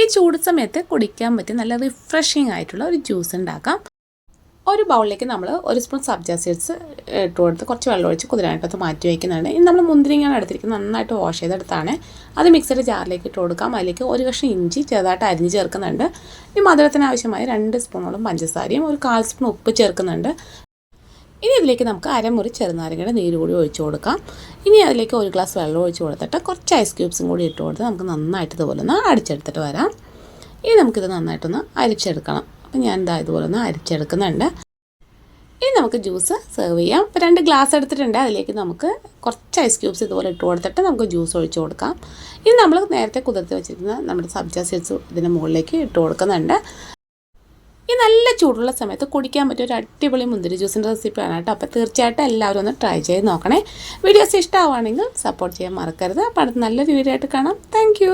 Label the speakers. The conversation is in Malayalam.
Speaker 1: ഈ ചൂട് സമയത്ത് കുടിക്കാൻ പറ്റിയ നല്ല റിഫ്രഷിംഗ് ആയിട്ടുള്ള ഒരു ജ്യൂസ് ഉണ്ടാക്കാം. ഒരു ബൗളിലേക്ക് നമ്മൾ ഒരു സ്പൂൺ സബ്ജ സീഡ്സ് ഇട്ട് കൊടുത്ത് കുറച്ച് വെള്ളം ഒഴിച്ച് കുതിരാനായിട്ടത് മാറ്റി വയ്ക്കുന്നുണ്ട് ഇനി നമ്മൾ മുന്തിരിങ്ങയാണ് എടുത്തിരിക്കുന്നത്. നന്നായിട്ട് വാഷ് ചെയ്തെടുത്താണ്. അത് മിക്സഡ് ജാറിലേക്ക് ഇട്ട് കൊടുക്കാം. അതിലേക്ക് ഒരു കഷ്ണം ഇഞ്ചി ചെറുതായിട്ട് അരിഞ്ഞ് ചേർക്കുന്നുണ്ട്. ഈ മധുരത്തിന് ആവശ്യമായ രണ്ട് സ്പൂണോളം പഞ്ചസാരയും ഒരു കാൽ സ്പൂൺ ഉപ്പ് ചേർക്കുന്നുണ്ട്. ഇനി ഇതിലേക്ക് നമുക്ക് അരമുറി ചെറുനാരങ്ങയുടെ നീര് കൂടി ഒഴിച്ചു കൊടുക്കാം. ഇനി അതിലേക്ക് ഒരു ഗ്ലാസ് വെള്ളം ഒഴിച്ചു കൊടുത്തിട്ട് കുറച്ച് ഐസ് ക്യൂബ്സും കൂടി ഇട്ട് കൊടുത്ത് നമുക്ക് നന്നായിട്ട് ഇതുപോലെ ഒന്ന് അടിച്ചെടുത്തിട്ട് വരാം. ഇനി നമുക്കിത് നന്നായിട്ടൊന്ന് അരിച്ചെടുക്കണം. അപ്പം ഞാൻ ഇതാ ഇതുപോലെ ഒന്ന് അരിച്ചെടുക്കുന്നുണ്ട്. ഇനി നമുക്ക് ജ്യൂസ് സെർവ് ചെയ്യാം. ഇപ്പോൾ രണ്ട് ഗ്ലാസ് എടുത്തിട്ടുണ്ട്. അതിലേക്ക് നമുക്ക് കുറച്ച് ഐസ് ക്യൂബ്സ് ഇതുപോലെ ഇട്ട് കൊടുത്തിട്ട് നമുക്ക് ജ്യൂസ് ഒഴിച്ചു കൊടുക്കാം. ഇനി നമ്മൾ നേരത്തെ കുതിർത്ത് വെച്ചിരുന്ന നമ്മുടെ സബ്ജ സീഡ്സ് ഇതിന്റെ മുകളിലേക്ക് ഇട്ട് കൊടുക്കുന്നുണ്ട്. ഈ നല്ല ചൂടുള്ള സമയത്ത് കുടിക്കാൻ പറ്റിയ ഒരു അടിപൊളി മുന്തിരി ജ്യൂസിന്റെ റെസിപ്പിയാണ് കേട്ടോ. അപ്പോൾ തീർച്ചയായിട്ടും എല്ലാവരും ഒന്ന് ട്രൈ ചെയ്ത് നോക്കണേ. വീഡിയോസ് ഇഷ്ടമാവുകയാണെങ്കിൽ സപ്പോർട്ട് ചെയ്യാൻ മറക്കരുത്. അപ്പോൾ അടുത്ത് നല്ലൊരു വീഡിയോ ആയിട്ട് കാണാം. താങ്ക്